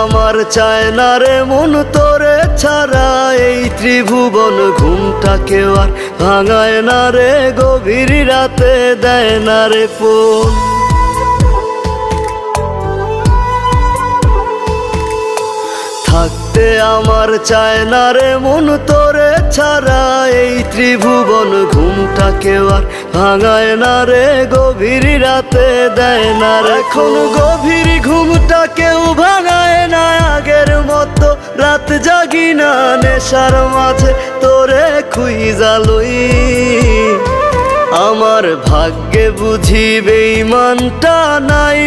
আমার চায় না রে মন তোরে ছাড়া। এই ত্রিভুবন ঘুমটাকেও আর ভাঙায় না রে গভীর রাতে দেয় না রে ফোন। থাকতে আমার চায় না রে মন তোরে ছাড়া। এই ত্রিভুবন ঘুমটাকেও আর ভাঙায় না রে গভীর রাতে দেয় না রে এখন গভীর ঘুমটা কেউ ভাঙায় রাত জাগি না নেশার মাঝে, তোরে খুই জালই আমার ভাগ্যে বুঝি বেইমানটা নাই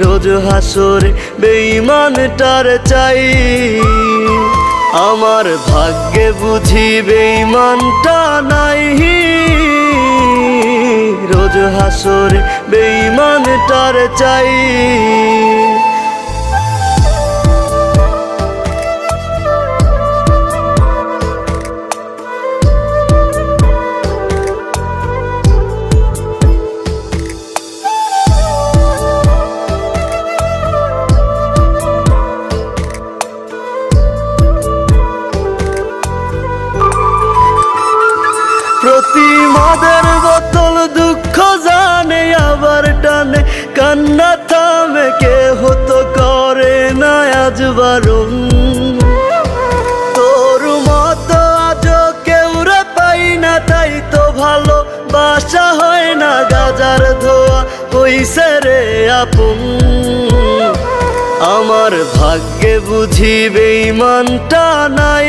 রোজ হাসরে বেইমানটার চাই। আমার ভাগ্যে বুঝি বেইমানটা নাই রোজ হাসরে বেইমানটার চাই। প্রতি মাদের বোতল দুঃখ জানে, আবার টানে। কান্না থামে কে হতো করে না আজ বারণ। তোর মতো আজ কেউ রে পাই না, তাই তো ভালো। বাসা হয় না গাজার ধোয়া, হইছে রে আপন। আমার ভাগ্যে বুঝি বেইমানটা নাই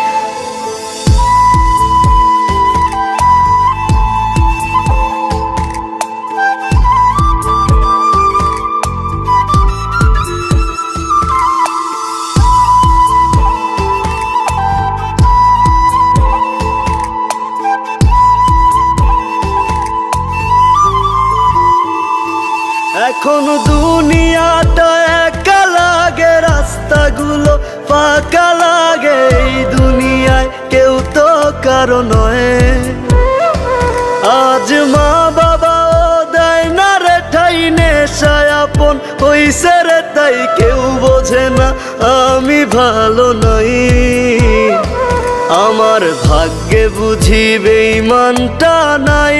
এখন দুনিয়াটা একা লাগে, রাস্তাগুলো ফাঁকা লাগে। এই দুনিয়ায় কেউ তো কারও নয়। আজ মা বাবা ও দেয় না রে ঠাই, নেশায় আপন হইছে রে তাই কেউ বোঝে না, আমি ভালো নই। আমার ভাগ্যে বুঝি বেইমানটা নাই